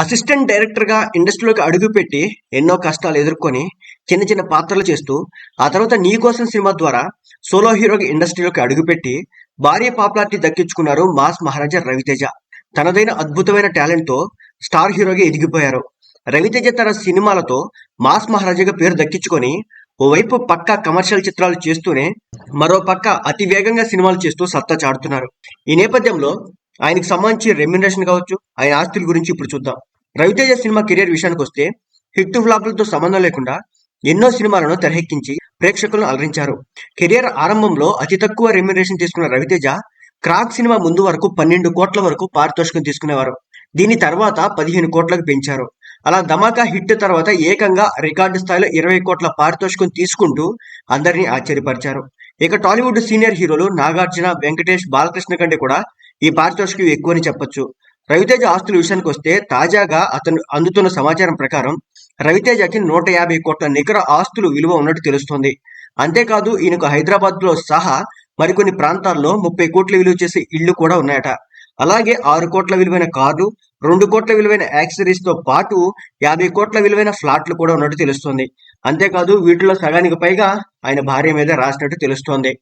Assistant డైరెక్టర్గా ఇండస్ట్రీలోకి అడుగుపెట్టి ఎన్నో కష్టాలు ఎదుర్కొని చిన్న చిన్న పాత్రలు చేస్తూ ఆ తర్వాత నీ కోసం సినిమా ద్వారా సోలో హీరోగా ఇండస్ట్రీలోకి అడుగుపెట్టి భారీ పాపులారిటీ దక్కించుకున్నారు మాస్ మహారాజా రవితేజ. తనదైన అద్భుతమైన టాలెంట్తో స్టార్ హీరోగా ఎదిగిపోయారు. రవితేజ తన సినిమాలతో మాస్ మహారాజాగా పేరు దక్కించుకొని ఓవైపు పక్క కమర్షియల్ చిత్రాలు చేస్తూనే మరో పక్క అతి వేగంగా సినిమాలు చేస్తూ సత్తా చాటుతున్నారు. ఈ నేపథ్యంలో ఆయనకు సంబంధించి రెమ్యునరేషన్ కావచ్చు ఆయన ఆస్తుల గురించి ఇప్పుడు చూద్దాం. రవితేజ సినిమా కెరీర్ విషయానికి వస్తే హిట్ ఫ్లాపులతో సంబంధం లేకుండా ఎన్నో సినిమాలను తెరకెక్కించి ప్రేక్షకులను అలరించారు. కెరియర్ ఆరంభంలో అతి తక్కువ రెమ్యునరేషన్ తీసుకున్న రవితేజ క్రాక్ సినిమా ముందు వరకు పన్నెండు కోట్ల వరకు పారితోషికం తీసుకునేవారు. దీని తర్వాత పదిహేను కోట్లకు పెంచారు. అలా ధమాకా హిట్ తర్వాత ఏకంగా రికార్డు స్థాయిలో ఇరవై కోట్ల పారితోషికం తీసుకుంటూ అందరినీ ఆశ్చర్యపరిచారు. ఇక టాలీవుడ్ సీనియర్ హీరోలు నాగార్జున వెంకటేష్ బాలకృష్ణ కంటే కూడా ఈ పారితోషికం ఎక్కువని చెప్పొచ్చు. రవితేజ ఆస్తుల విషయానికి వస్తే తాజాగా అతను అందుతున్న సమాచారం ప్రకారం రవితేజకి నూట యాభై కోట్ల నికర ఆస్తులు విలువ ఉన్నట్టు తెలుస్తోంది. అంతేకాదు ఈయనకు హైదరాబాద్లో సహా మరికొన్ని ప్రాంతాల్లో ముప్పై కోట్ల విలువ చేసే ఇళ్ళు కూడా ఉన్నాయట. అలాగే ఆరు కోట్ల విలువైన కార్లు రెండు కోట్ల విలువైన యాక్సరీస్తో పాటు యాభై కోట్ల విలువైన ఫ్లాట్లు కూడా ఉన్నట్టు తెలుస్తోంది. అంతేకాదు వీటిలో సగానికి పైగా ఆయన భార్య మీద రాసినట్టు తెలుస్తోంది.